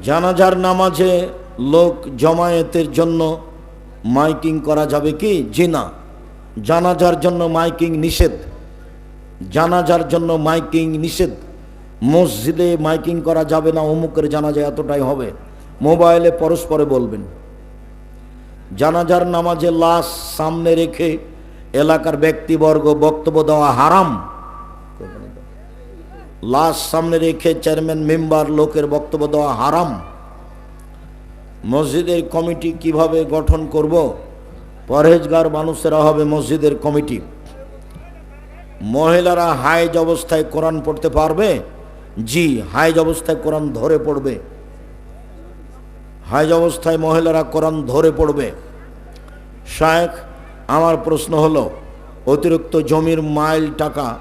জানাজার নামাজে লোক জমায়েতের জন্য মাইকিং করা যাবে কি? জি না। জানাজার জন্য মাইকিং নিষেধ। জানাজার জন্য মাইকিং নিষেধ। মসজিদে মাইকিং করা যাবে না, অমুকের জানাজা এতটাই হবে। মোবাইলে পরস্পরে বলবেন। জানাজার নামাজে লাশ সামনে রেখে এলাকার ব্যক্তিবর্গ বক্তব্য দেওয়া হারাম। লাশ সামনে রেখে চেয়ারম্যান, মেম্বার, লোকের বক্তব্য দেওয়া হারাম। মসজিদের কমিটি কীভাবে গঠন করব? পরহেজগার মানুষেরা হবে মসজিদের কমিটি। মহিলারা হাইজ অবস্থায় কোরআন পড়তে পারবে? জি, হাইজ অবস্থায় কোরআন ধরে পড়বে। হাইজ অবস্থায় মহিলারা কোরআন ধরে পড়বে। শায়েখ, আমার প্রশ্ন হলো, অতিরিক্ত জমির মাইল টাকা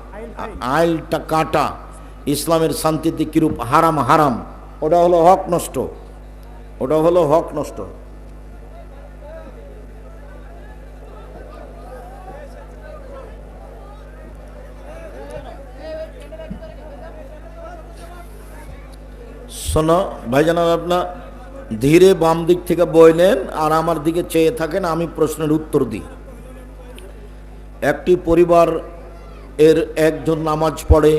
আইল টাকাটা ইসলামের শান্তিতে কিরূপ হারাম হারাম, ওটা হলো হক নষ্ট। ওটা হলো হক নষ্ট। শোনো ভাইজান আপনার ধীরে বাম দিক থেকে বই নেন, আর আমার দিকে চেয়ে থাকেন, আমি প্রশ্নের উত্তর দিই। একটি পরিবার এর একজন নামাজ পড়ে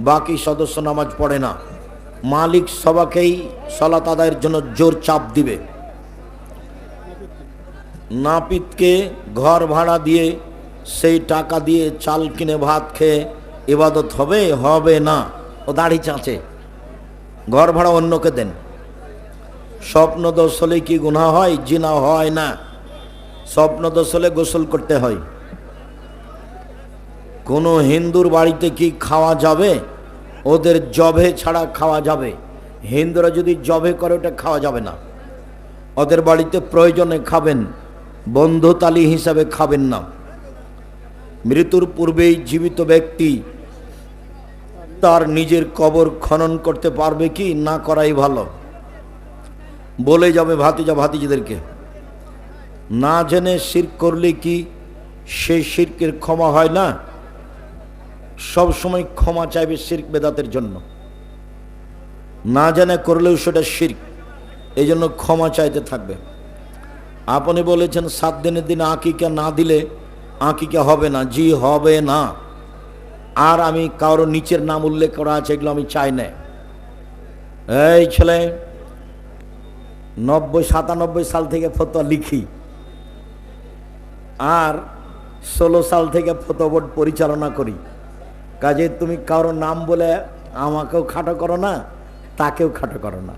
বাকি সদস্য নামাজ পড়ে না। মালিক সবাকেই সলাত আদায়ের জন্য জোর চাপ দিবে। নাপিতকে ঘর ভাড়া দিয়ে সেই টাকা দিয়ে চাল কিনে ভাত খেয়ে ইবাদত হবে হবে না। ও দাড়ি চাঁচে। ঘর ভাড়া অন্যকে দেন। স্বপ্ন দোষ হলে কি গুণা হয়, জিনা হয় না। স্বপ্ন দোষ হলে গোসল করতে হয়। কোনো হিন্দুর বাড়িতে কি খাওয়া যাবে? ওদের জবে ছাড়া খাওয়া যাবে। হিন্দুরা যদি জবে করে, ওটা খাওয়া যাবে না। ওদের বাড়িতে প্রয়োজনে খাবেন বন্ধুতালি হিসাবে খাবেন না। মৃত্যুর পূর্বেই জীবিত ব্যক্তি তার নিজের কবর খনন করতে পারবে কি না করাই ভালো। বলে যাবে ভাতিজা ভাতিজিদেরকে। না জেনে শির করলে কি সেই শিরকের ক্ষমা হয় না? সব সময় ক্ষমা চাইবে শির্ক বেদাতের জন্য। না জানে করলেও সেটা শির্ক এই জন্য ক্ষমা চাইতে থাকবে। আপনি বলেছেন, সাত দিনের দিন আঁকিকা না দিলে আঁকিকা হবে না, জি হবে না। আর আমি কারও নিচের নাম উল্লেখ করা আছে, এগুলো আমি চাই না। এই ছেলে, নব্বই সাতানব্বই সাল থেকে ফতোয়া লিখি। আর ষোলো সাল থেকে ফতোয়া বোর্ড পরিচালনা করি। কাজে তুমি কারও নাম বলে আমাকেও খাটো করো না, তাকেও খাটো করো না।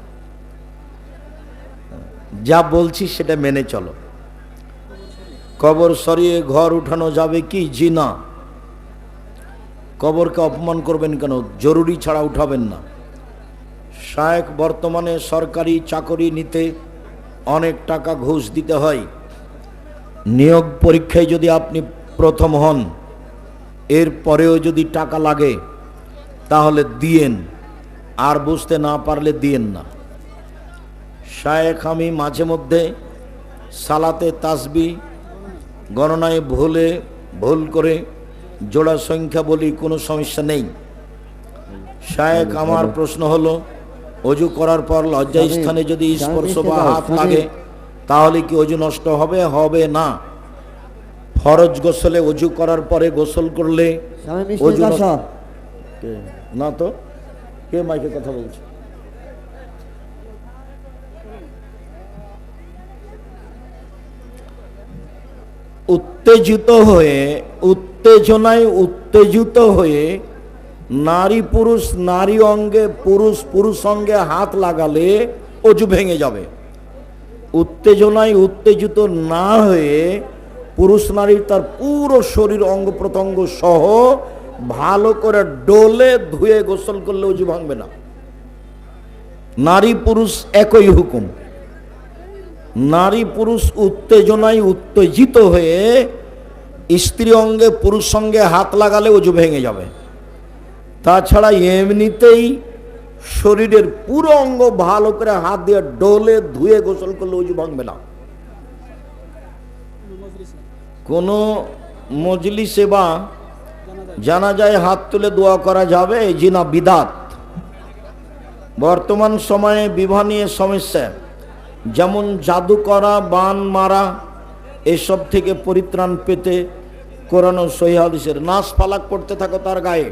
যা বলছি সেটা মেনে চলো। কবর সরিয়ে ঘর উঠানো যাবে কি? জি না। কবরকে অপমান করবেন কেন? জরুরি ছাড়া উঠাবেন না। শায়েক বর্তমানে সরকারি চাকরি নিতে অনেক টাকা ঘুষ দিতে হয়। নিয়োগ পরীক্ষায় যদি আপনি প্রথম হন এর পরেও যদি টাকা লাগে তাহলে দিয়েন। আর বুঝতে না পারলে দিয়েন না। শায়েখ আমি মাঝে মধ্যে সালাতে তাসবি গণনায় ভুলে ভুল করে জোড়া সংখ্যা বলি কোনো সমস্যা নেই। শায়েক আমার প্রশ্ন হলো অজু করার পর লজ্জা স্থানে যদি স্পর্শ বা হাত লাগে তাহলে কি অজু নষ্ট হবে হবে না? ফরজ গোসলে অজু করার পরে গোসল করলে অজু? না তো? কে মাইকে কথা বলছে? উত্তেজিত হয়ে উত্তেজনায় উত্তেজিত হয়ে নারী পুরুষ নারী অঙ্গে পুরুষ পুরুষ অঙ্গে হাত লাগালে অজু ভেঙে যাবে। উত্তেজনায় উত্তেজিত না হয়ে পুরুষ নারীর তার পুরো শরীর অঙ্গ প্রত্যঙ্গ সহ ভালো করে ডোলে ধুয়ে গোসল করলে উজু ভাঙবে না। নারী পুরুষ একই হুকুম। নারী পুরুষ উত্তেজনায় উত্তেজিত হয়ে স্ত্রী অঙ্গে পুরুষ সঙ্গে হাত লাগালে উজু ভেঙে যাবে। তাছাড়া এমনিতেই শরীরের পুরো অঙ্গ ভালো করে হাত দিয়ে ডোলে ধুয়ে গোসল করলে উজু ভাঙবে না। কোনো মজলিসে বা জানা যায় হাত তুলে দোয়া করা যাবে? জি না, বিদাত। বর্তমান সময়ে বিবাহ নিয়ে সমস্যা। যেমন জাদু করা বান মারা, এসব থেকে পরিত্রাণ পেতে কোরআন সহিহাদিসের নাচ পালাক করতে থাকো তার গায়ে।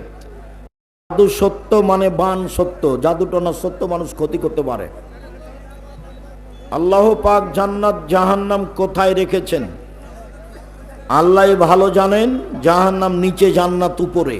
জাদু সত্য মানে বান সত্য। জাদুটনা সত্য মানুষ ক্ষতি করতে পারে। আল্লাহ পাক জান্নাত জাহান্নাম কোথায় রেখেছেন? আল্লাহ ভালো জানেন জাহান্নাম নিচে জান্নাত উপরে।